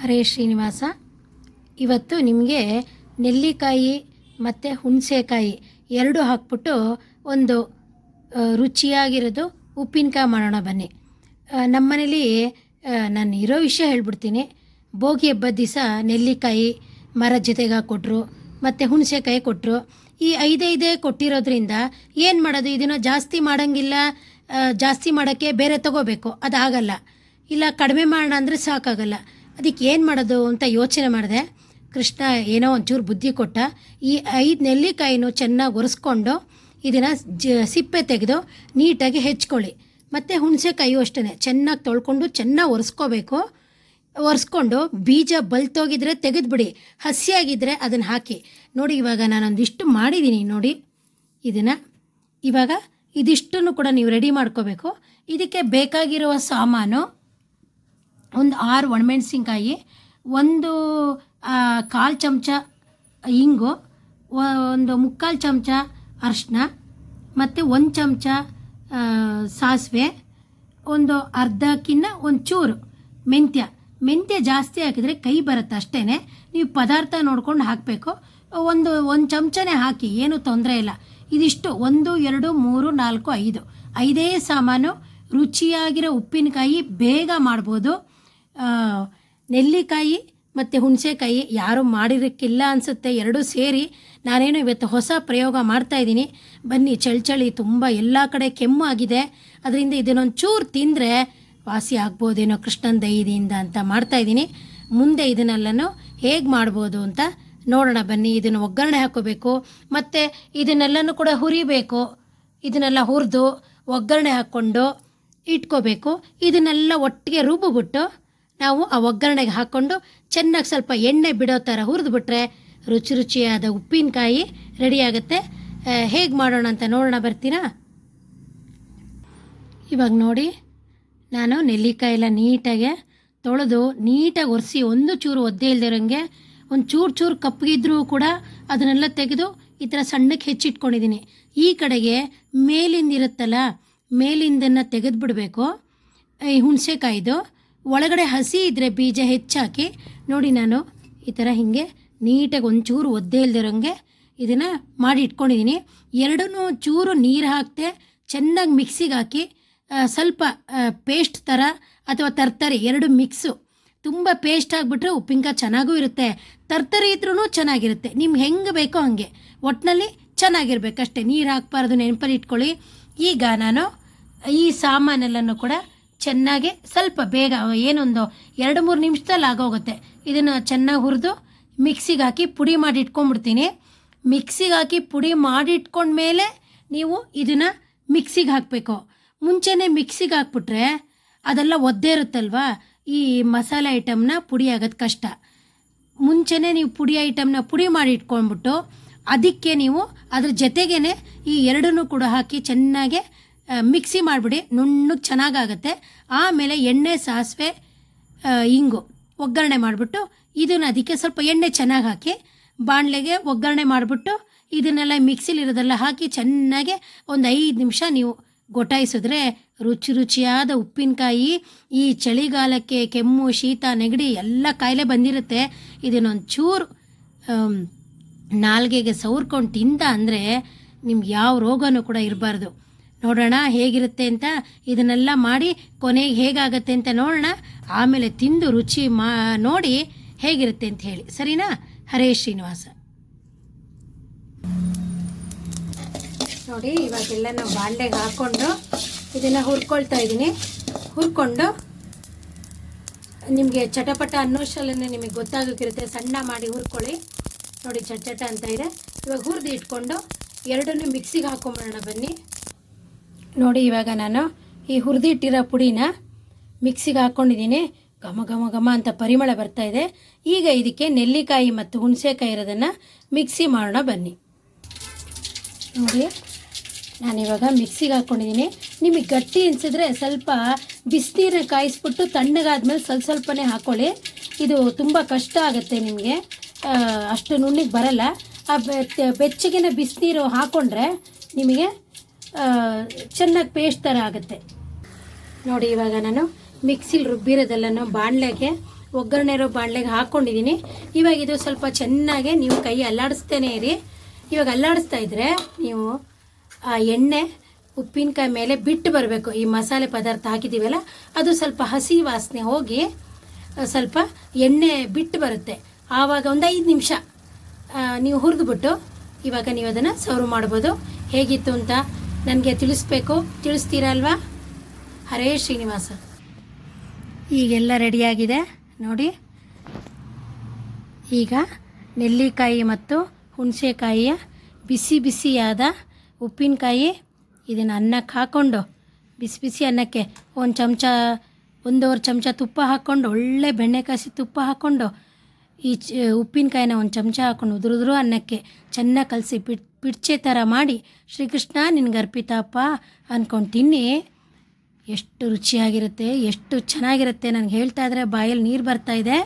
ಹರೇ ಶ್ರೀನಿವಾಸ. ಇವತ್ತು ನಿಮಗೆ ನೆಲ್ಲಿಕಾಯಿ ಮತ್ತು ಹುಣಸೆಕಾಯಿ ಎರಡು ಹಾಕ್ಬಿಟ್ಟು ಒಂದು ರುಚಿಯಾಗಿರೋದು ಉಪ್ಪಿನಕಾಯಿ ಮಾಡೋಣ ಬನ್ನಿ. ನಮ್ಮನೇಲಿ ನಾನು ಇರೋ ವಿಷಯ ಹೇಳ್ಬಿಡ್ತೀನಿ. ಭೋಗಿ ಹಬ್ಬದ ದಿವಸ ನೆಲ್ಲಿಕಾಯಿ ಮರದ ಜೊತೆಗೆ ಕೊಟ್ಟರು ಮತ್ತು ಹುಣಸೆಕಾಯಿ ಕೊಟ್ಟರು ಈ ಐದೈದೇ ಕೊಟ್ಟಿರೋದ್ರಿಂದ ಏನು ಮಾಡೋದು? ಇದನ್ನು ಜಾಸ್ತಿ ಮಾಡೋಂಗಿಲ್ಲ ಜಾಸ್ತಿ ಮಾಡೋಕ್ಕೆ ಬೇರೆ ತಗೋಬೇಕು. ಅದಾಗಲ್ಲ ಇಲ್ಲ, ಕಡಿಮೆ ಮಾಡೋಣ ಅಂದರೆ ಸಾಕಾಗಲ್ಲ. ಅದಕ್ಕೆ ಏನು ಮಾಡೋದು ಅಂತ ಯೋಚನೆ ಮಾಡಿದೆ. ಕೃಷ್ಣ ಏನೋ ಒಂಚೂರು ಬುದ್ಧಿ ಕೊಟ್ಟ. ಈ ಐದು ನೆಲ್ಲಿಕಾಯಿನೂ ಚೆನ್ನಾಗಿ ಒರೆಸ್ಕೊಂಡು ಇದನ್ನು ಜ ಸಿಪ್ಪೆ ತೆಗೆದು ನೀಟಾಗಿ ಹೆಚ್ಕೊಳ್ಳಿ. ಮತ್ತು ಹುಣಸೆಕಾಯಿಯು ಅಷ್ಟೇ ಚೆನ್ನಾಗಿ ತೊಳ್ಕೊಂಡು ಚೆನ್ನಾಗಿ ಒರೆಸ್ಕೋಬೇಕು. ಒರೆಸ್ಕೊಂಡು ಬೀಜ ಬಲ್ತೋಗಿದ್ರೆ ತೆಗೆದುಬಿಡಿ. ಹಸಿಯಾಗಿದ್ದರೆ ಅದನ್ನು ಹಾಕಿ. ನೋಡಿ ಇವಾಗ ನಾನೊಂದಿಷ್ಟು ಮಾಡಿದ್ದೀನಿ ನೋಡಿ ಇದನ್ನು. ಇವಾಗ ಇದಿಷ್ಟನ್ನು ಕೂಡ ನೀವು ರೆಡಿ ಮಾಡ್ಕೋಬೇಕು. ಇದಕ್ಕೆ ಬೇಕಾಗಿರುವ ಸಾಮಾನು ಒಂದು ಆರು ಒಣಮೆಣಸಿನ್ಕಾಯಿ, ಒಂದು ಕಾಲು ಚಮಚ ಇಂಗು ಒಂದು ಮುಕ್ಕಾಲು ಚಮಚ ಅರಿಶಿನ, ಮತ್ತು ಒಂದು ಚಮಚ ಸಾಸಿವೆ, ಒಂದು ಅರ್ಧಕ್ಕಿನ್ನ ಒಂದು ಚೂರು ಮೆಂತ್ಯ. ಮೆಂತ್ಯ ಜಾಸ್ತಿ ಹಾಕಿದರೆ ಕೈ ಬರುತ್ತೆ ಅಷ್ಟೇ ನೀವು ಪದಾರ್ಥ ನೋಡ್ಕೊಂಡು ಹಾಕಬೇಕು. ಒಂದು ಒಂದು ಚಮಚನೇ ಹಾಕಿ, ಏನು ತೊಂದರೆ ಇಲ್ಲ. ಇದಿಷ್ಟು, ಒಂದು, ಎರಡು, ಮೂರು, ನಾಲ್ಕು, ಐದು. ಐದೇ ಸಾಮಾನು ರುಚಿಯಾಗಿರೋ ಉಪ್ಪಿನಕಾಯಿ ಬೇಗ ಮಾಡ್ಬೋದು. ನೆಲ್ಲಿಕಾಯಿ ಮತ್ತು ಹುಣಸೆಕಾಯಿ ಯಾರು ಮಾಡಿರೋಕ್ಕಿಲ್ಲ ಅನಿಸುತ್ತೆ. ಎರಡೂ ಸೇರಿ ನಾನೇನು ಇವತ್ತು ಹೊಸ ಪ್ರಯೋಗ ಮಾಡ್ತಾ ಇದ್ದೀನಿ. ಬನ್ನಿ, ಚಳಿ ಚಳಿ ತುಂಬ ಎಲ್ಲ ಕಡೆ ಕೆಮ್ಮು ಆಗಿದೆ. ಅದರಿಂದ ಇದನ್ನೊಂದು ಚೂರು ತಿಂದರೆ ವಾಸಿ ಆಗ್ಬೋದೇನೋ ಕೃಷ್ಣನ ದಯದಿಂದ ಅಂತ ಮಾಡ್ತಾ ಇದ್ದೀನಿ. ಮುಂದೆ ಇದನ್ನೆಲ್ಲನೂ ಹೇಗೆ ಮಾಡ್ಬೋದು ಅಂತ ನೋಡೋಣ ಬನ್ನಿ. ಇದನ್ನು ಒಗ್ಗರಣೆ ಹಾಕೋಬೇಕು ಮತ್ತು ಇದನ್ನೆಲ್ಲನೂ ಕೂಡ ಹುರಿಬೇಕು. ಇದನ್ನೆಲ್ಲ ಹುರಿದು ಒಗ್ಗರಣೆ ಹಾಕ್ಕೊಂಡು ಇಟ್ಕೋಬೇಕು. ಇದನ್ನೆಲ್ಲ ಒಟ್ಟಿಗೆ ರುಬ್ಬಿಬಿಟ್ಟು ನಾವು ಆ ಒಗ್ಗರಣೆಗೆ ಹಾಕ್ಕೊಂಡು ಚೆನ್ನಾಗಿ ಸ್ವಲ್ಪ ಎಣ್ಣೆ ಬಿಡೋ ಥರ ಹುರಿದ್ಬಿಟ್ರೆ ರುಚಿ ರುಚಿಯಾದ ಉಪ್ಪಿನಕಾಯಿ ರೆಡಿಯಾಗುತ್ತೆ ಹೇಗೆ ಮಾಡೋಣ ಅಂತ ನೋಡೋಣ, ಬರ್ತೀರಾ? ಇವಾಗ ನೋಡಿ, ನಾನು ನೆಲ್ಲಿಕಾಯಿ ಎಲ್ಲ ನೀಟಾಗೆ ತೊಳೆದು ನೀಟಾಗಿ ಒರೆಸಿ ಒಂದು ಚೂರು ಒದ್ದೆ ಇಲ್ದಿರೋಂಗೆ ಒಂದು ಚೂರು ಚೂರು ಕಪ್ಪಗಿದ್ರೂ ಕೂಡ ಅದನ್ನೆಲ್ಲ ತೆಗೆದು ಈ ಥರ ಸಣ್ಣಕ್ಕೆ ಹೆಚ್ಚಿಟ್ಕೊಂಡಿದ್ದೀನಿ ಈ ಕಡೆಗೆ ಮೇಲಿಂದ ಇರುತ್ತಲ್ಲ, ಮೇಲಿಂದನ್ನು ತೆಗೆದುಬಿಡಬೇಕು. ಈ ಹುಣಸೆಕಾಯ್ದು ಒಳಗಡೆ ಹಸಿ ಇದ್ದರೆ ಬೀಜ ಹೆಚ್ಚಾಕಿ, ನೋಡಿ ನಾನು ಈ ಥರ ಹೀಗೆ ನೀಟಾಗಿ ಒಂಚೂರು ಒದ್ದೆ ಇಲ್ದಿರೋಂಗೆ ಇದನ್ನು ಮಾಡಿ ಇಟ್ಕೊಂಡಿದ್ದೀನಿ ಎರಡನ್ನೂ ಚೂರು ನೀರು ಹಾಕ್ತೆ, ಚೆನ್ನಾಗಿ ಮಿಕ್ಸಿಗೆ ಹಾಕಿ ಸ್ವಲ್ಪ ಪೇಸ್ಟ್ ಥರ ಅಥವಾ ತರ್ತರಿ, ಎರಡು ಮಿಕ್ಸು ತುಂಬ ಪೇಸ್ಟ್ ಆಗಿಬಿಟ್ರೆ ಉಪ್ಪಿನಕಾಯಿ ಚೆನ್ನಾಗೂ ಇರುತ್ತೆ. ತರ್ತರಿ ಇದ್ರೂ ಚೆನ್ನಾಗಿರುತ್ತೆ. ನಿಮ್ಗೆ ಹೆಂಗೆ ಬೇಕೋ ಹಾಗೆ. ಒಟ್ಟಿನಲ್ಲಿ ಚೆನ್ನಾಗಿರ್ಬೇಕಷ್ಟೇ. ನೀರು ಹಾಕ್ಬಾರ್ದು, ನೆನಪಲ್ಲಿ ಇಟ್ಕೊಳ್ಳಿ. ಈಗ ನಾನು ಈ ಸಾಮಾನೆಲ್ಲನೂ ಕೂಡ ಚೆನ್ನಾಗಿ ಸ್ವಲ್ಪ ಬೇಗ, ಏನೊಂದು ಎರಡು ಮೂರು ನಿಮಿಷದಲ್ಲಿ ಆಗೋಗುತ್ತೆ. ಇದನ್ನು ಚೆನ್ನಾಗಿ ಹುರಿದು ಮಿಕ್ಸಿಗೆ ಹಾಕಿ ಪುಡಿ ಮಾಡಿ ಇಟ್ಕೊಂಡ್ಬಿಡ್ತೀನಿ. ಮಿಕ್ಸಿಗೆ ಹಾಕಿ ಪುಡಿ ಮಾಡಿ ಇಟ್ಕೊಂಡ್ಮೇಲೆ ನೀವು ಇದನ್ನು ಮಿಕ್ಸಿಗೆ ಹಾಕಬೇಕು. ಮುಂಚೆನೇ ಮಿಕ್ಸಿಗೆ ಹಾಕ್ಬಿಟ್ರೆ ಅದೆಲ್ಲ ಒದ್ದೇ ಇರುತ್ತಲ್ವಾ? ಈ ಮಸಾಲೆ ಐಟಮ್ನ ಪುಡಿ ಆಗೋದು ಕಷ್ಟ. ಮುಂಚೆನೇ ನೀವು ಪುಡಿ ಐಟಮ್ನ ಪುಡಿ ಮಾಡಿ ಇಟ್ಕೊಂಡ್ಬಿಟ್ಟು ಅದಕ್ಕೆ ನೀವು ಅದ್ರ ಜೊತೆಗೇ ಈ ಎರಡನ್ನೂ ಕೂಡ ಹಾಕಿ ಚೆನ್ನಾಗೆ ಮಿಕ್ಸಿ ಮಾಡಿಬಿಡಿ ನುಣ್ಣಗೆ ಚೆನ್ನಾಗಾಗತ್ತೆ. ಆಮೇಲೆ ಎಣ್ಣೆ, ಸಾಸಿವೆ ಇಂಗು ಒಗ್ಗರಣೆ ಮಾಡಿಬಿಟ್ಟು ಇದನ್ನು ಅದಕ್ಕೆ ಸ್ವಲ್ಪ ಎಣ್ಣೆ ಚೆನ್ನಾಗಿ ಹಾಕಿ, ಬಾಣಲೆಗೆ ಒಗ್ಗರಣೆ ಮಾಡಿಬಿಟ್ಟು ಇದನ್ನೆಲ್ಲ ಮಿಕ್ಸಿಲಿರೋದೆಲ್ಲ ಹಾಕಿ ಚೆನ್ನಾಗಿ ಒಂದು ಐದು ನಿಮಿಷ ನೀವು ಗೊಟಾಯಿಸಿದ್ರೆ ರುಚಿ ರುಚಿಯಾದ ಉಪ್ಪಿನಕಾಯಿ, ಈ ಚಳಿಗಾಲಕ್ಕೆ ಕೆಮ್ಮು, ಶೀತ, ನೆಗಡಿ ಎಲ್ಲ ಕಾಯಿಲೆ ಬಂದಿರುತ್ತೆ. ಇದನ್ನೊಂದು ಚೂರು ನಾಲ್ಗೆಗೆ ಸವರ್ಕೊಂಡು ತಿಂದ ಅಂದರೆ ನಿಮ್ಗೆ ಯಾವ ರೋಗನೂ ಕೂಡ ಇರಬಾರ್ದು. ನೋಡೋಣ ಹೇಗಿರುತ್ತೆ ಅಂತ ಇದನ್ನೆಲ್ಲ ಮಾಡಿ ಕೊನೆಗೆ ಹೇಗಾಗತ್ತೆ ಅಂತ ನೋಡೋಣ. ಆಮೇಲೆ ತಿಂದು ರುಚಿ ಮಾ, ನೋಡಿ ಹೇಗಿರುತ್ತೆ ಅಂತ ಹೇಳಿ. ಸರಿನಾ? ಹರೇ ಶ್ರೀನಿವಾಸ. ನೋಡಿ ಇವಾಗೆಲ್ಲ ನಾವು ಬಾಂಡೆಗೆ ಹಾಕ್ಕೊಂಡು ಇದನ್ನು ಹುರ್ಕೊಳ್ತಾ ಇದ್ದೀನಿ. ಹುರ್ಕೊಂಡು ನಿಮಗೆ ಚಟಪಟ ಅನ್ನೋಷ್ಟಲ್ಲೇ ನಿಮಗೆ ಗೊತ್ತಾಗೋಕ್ಕಿರುತ್ತೆ ಸಣ್ಣ ಮಾಡಿ ಹುರ್ಕೊಳ್ಳಿ. ನೋಡಿ ಚಟ ಚಟ ಅಂತ ಇದೆ. ಇವಾಗ ಹುರಿದು ಇಟ್ಕೊಂಡು ಎರಡನ್ನೂ ಮಿಕ್ಸಿಗೆ ಹಾಕೊಂಬಿಡೋಣ ಬನ್ನಿ. ನೋಡಿ ಇವಾಗ ನಾನು ಈ ಹುರಿದಿಟ್ಟಿರೋ ಪುಡಿನ ಮಿಕ್ಸಿಗೆ ಹಾಕ್ಕೊಂಡಿದ್ದೀನಿ. ಘಮ ಘಮ ಘಮ ಅಂತ ಪರಿಮಳ ಬರ್ತಾ ಇದೆ. ಈಗ ಇದಕ್ಕೆ ನೆಲ್ಲಿಕಾಯಿ ಮತ್ತು ಹುಣಸೆಕಾಯಿ ಇರೋದನ್ನು ಮಿಕ್ಸಿ ಮಾಡೋಣ ಬನ್ನಿ. ನೋಡಿ, ನಾನಿವಾಗ ಮಿಕ್ಸಿಗೆ ಹಾಕ್ಕೊಂಡಿದ್ದೀನಿ. ನಿಮಗೆ ಗಟ್ಟಿ ಅನಿಸಿದ್ರೆ ಸ್ವಲ್ಪ ಬಿಸಿನೀರನ್ನ ಕಾಯಿಸ್ಬಿಟ್ಟು ತಣ್ಣಗಾದ್ಮೇಲೆ ಸ್ವಲ್ಪ ಸ್ವಲ್ಪನೇ ಹಾಕ್ಕೊಳ್ಳಿ ಇದು ತುಂಬ ಕಷ್ಟ ಆಗುತ್ತೆ ನಿಮಗೆ. ಅಷ್ಟು ನುಣ್ಣಿಗೆ ಬರಲ್ಲ. ಆ ಬೆಚ್ಚ- ಬೆಚ್ಚಗಿನ ಬಿಸಿನೀರು ಹಾಕ್ಕೊಂಡ್ರೆ ನಿಮಗೆ ಚೆನ್ನಾಗಿ ಪೇಸ್ಟ್ ಥರ ಆಗುತ್ತೆ. ನೋಡಿ ಇವಾಗ ನಾನು ಮಿಕ್ಸಿಲಿ ರುಬ್ಬಿರೋದೆಲ್ಲನೂ ಬಾಣಲೆಗೆ, ಒಗ್ಗರಣೆ ಇರೋ ಬಾಣಲೆಗೆ ಹಾಕ್ಕೊಂಡಿದ್ದೀನಿ ಇವಾಗ ಇದು ಸ್ವಲ್ಪ ಚೆನ್ನಾಗಿ ನೀವು ಕೈ ಅಲ್ಲಾಡಿಸ್ತೇನೆ ಇರಿ. ಇವಾಗ ಅಲ್ಲಾಡಿಸ್ತಾ ಇದ್ರೆ ನೀವು, ಆ, ಎಣ್ಣೆ, ಉಪ್ಪಿನಕಾಯಿ ಮೇಲೆ ಬಿಟ್ಟು ಬರಬೇಕು. ಈ ಮಸಾಲೆ ಪದಾರ್ಥ ಹಾಕಿದ್ದೀವಲ್ಲ ಅದು ಸ್ವಲ್ಪ ಹಸಿ ವಾಸನೆ ಹೋಗಿ ಸ್ವಲ್ಪ ಎಣ್ಣೆ ಬಿಟ್ಟು ಬರುತ್ತೆ. ಆವಾಗ ಒಂದು ಐದು ನಿಮಿಷ ನೀವು ಹುರಿದ್ಬಿಟ್ಟು ಇವಾಗ ನೀವು ಅದನ್ನು ಸರ್ವ್ ಮಾಡ್ಬೋದು. ಹೇಗಿತ್ತು ಅಂತ ನನಗೆ ತಿಳಿಸ್ಬೇಕು. ತಿಳಿಸ್ತೀರಾ ಅಲ್ವಾ ಹರೇ ಶ್ರೀನಿವಾಸ. ಈಗೆಲ್ಲ ರೆಡಿಯಾಗಿದೆ. ನೋಡಿ. ಈಗ ನೆಲ್ಲಿಕಾಯಿ ಮತ್ತು ಹುಣಸೆಕಾಯಿಯ ಬಿಸಿ ಬಿಸಿಯಾದ ಉಪ್ಪಿನಕಾಯಿ ಇದನ್ನು ಅನ್ನಕ್ಕೆ ಹಾಕ್ಕೊಂಡು ಬಿಸಿ ಬಿಸಿ ಅನ್ನಕ್ಕೆ ಒಂದು ಚಮಚ, ಒಂದೂವರೆ ಚಮಚ ತುಪ್ಪ ಹಾಕ್ಕೊಂಡು ಒಳ್ಳೆ ಬೆಣ್ಣೆ ಕಾಸಿ ತುಪ್ಪ ಹಾಕ್ಕೊಂಡು ಈ ಚ ಉಪ್ಪಿನಕಾಯಿನ ಒಂದು ಚಮಚ ಹಾಕೊಂಡು ಉದುರುದ್ರು ಅನ್ನಕ್ಕೆ ಚೆನ್ನಾಗಿ ಕಲಸಿ ಪಿಡ್ ಪಿಡ್ಚೆ ಥರ ಮಾಡಿ, ಶ್ರೀಕೃಷ್ಣ, ನಿನಗೆ ಅರ್ಪಿತಪ್ಪ ಅಂದ್ಕೊಂಡು ತಿನ್ನಿ. ಎಷ್ಟು ರುಚಿಯಾಗಿರುತ್ತೆ, ಎಷ್ಟು ಚೆನ್ನಾಗಿರುತ್ತೆ ನನಗೆ ಹೇಳ್ತಾ ಇದ್ರೆ ಬಾಯಲ್ಲಿ ನೀರು ಬರ್ತಾ ಇದೆ.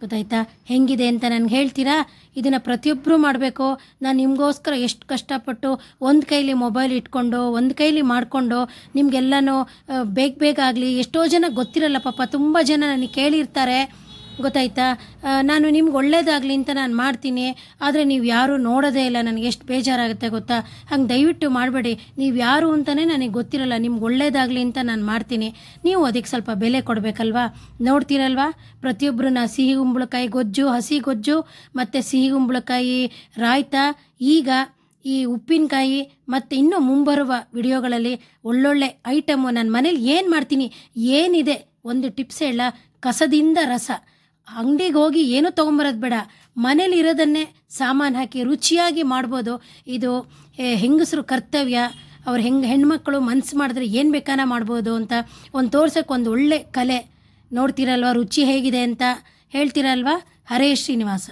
ಗೊತ್ತಾಯ್ತಾ? ಹೆಂಗಿದೆ ಅಂತ ನನಗೆ ಹೇಳ್ತೀರಾ? ಇದನ್ನು ಪ್ರತಿಯೊಬ್ಬರು ಮಾಡಬೇಕು. ನಾನು ನಿಮಗೋಸ್ಕರ ಎಷ್ಟು ಕಷ್ಟಪಟ್ಟು ಒಂದು ಕೈಲಿ ಮೊಬೈಲ್ ಇಟ್ಕೊಂಡು, ಒಂದು ಕೈಲಿ ಮಾಡಿಕೊಂಡು, ನಿಮಗೆಲ್ಲನೂ ಬೇಗ ಬೇಗ ಆಗಲಿ, ಎಷ್ಟೋ ಜನ ಗೊತ್ತಿರಲ್ಲ ಪಾಪ, ತುಂಬ ಜನ ನನಗೆ ಕೇಳಿರ್ತಾರೆ. ಗೊತ್ತಾಯ್ತಾ? ನಾನು ನಿಮ್ಗೆ ಒಳ್ಳೇದಾಗಲಿ ಅಂತ ನಾನು ಮಾಡ್ತೀನಿ. ಆದರೆ ನೀವು ಯಾರೂ ನೋಡೋದೇ ಇಲ್ಲ. ನನಗೆ ಎಷ್ಟು ಬೇಜಾರಾಗುತ್ತೆ ಗೊತ್ತಾ? ಹಂಗೆ ದಯವಿಟ್ಟು ಮಾಡಬೇಡಿ. ನೀವು ಯಾರು ಅಂತಲೇ ನನಗೆ ಗೊತ್ತಿರಲ್ಲ. ನಿಮ್ಗೆ ಒಳ್ಳೇದಾಗಲಿ ಅಂತ ನಾನು ಮಾಡ್ತೀನಿ. ನೀವು ಅದಕ್ಕೆ ಸ್ವಲ್ಪ ಬೆಲೆ ಕೊಡಬೇಕಲ್ವಾ? ನೋಡ್ತೀರಲ್ವಾ? ಪ್ರತಿಯೊಬ್ಬರನ್ನ ಸಿಹಿ ಕುಂಬಳಕಾಯಿ ಗೊಜ್ಜು, ಹಸಿ ಗೊಜ್ಜು, ಮತ್ತು ಸಿಹಿ ಕುಂಬಳಕಾಯಿ ರಾಯ್ತ, ಈಗ ಈ ಉಪ್ಪಿನಕಾಯಿ, ಮತ್ತು ಇನ್ನೂ ಮುಂಬರುವ ವಿಡಿಯೋಗಳಲ್ಲಿ ಒಳ್ಳೊಳ್ಳೆ ಐಟಮು. ನನ್ನ ಮನೇಲಿ ಏನು ಮಾಡ್ತೀನಿ? ಏನಿದೆ? ಒಂದು ಟಿಪ್ಸ್ ಹೇಳ. ಕಸದಿಂದ ರಸ. ಅಂಗಡಿಗೆ ಹೋಗಿ ಏನೂ ತೊಗೊಂಬರೋದು ಬೇಡ. ಮನೇಲಿ ಇರೋದನ್ನೇ ಸಾಮಾನು ಹಾಕಿ ರುಚಿಯಾಗಿ ಮಾಡ್ಬೋದು. ಇದು ಹೆಂಗಸರು ಕರ್ತವ್ಯ. ಅವ್ರು ಹೆಂಗೆ ಹೆಣ್ಮಕ್ಳು ಮನ್ಸು ಮಾಡಿದ್ರೆ ಏನು ಬೇಕಾನ ಮಾಡ್ಬೋದು ಅಂತ ಒಂದು ತೋರ್ಸೋಕೆ ಒಂದು ಒಳ್ಳೆ ಕಲೆ. ನೋಡ್ತೀರಲ್ವ, ರುಚಿ ಹೇಗಿದೆ ಅಂತ ಹೇಳ್ತೀರಲ್ವಾ? ಹರೇ ಶ್ರೀನಿವಾಸ.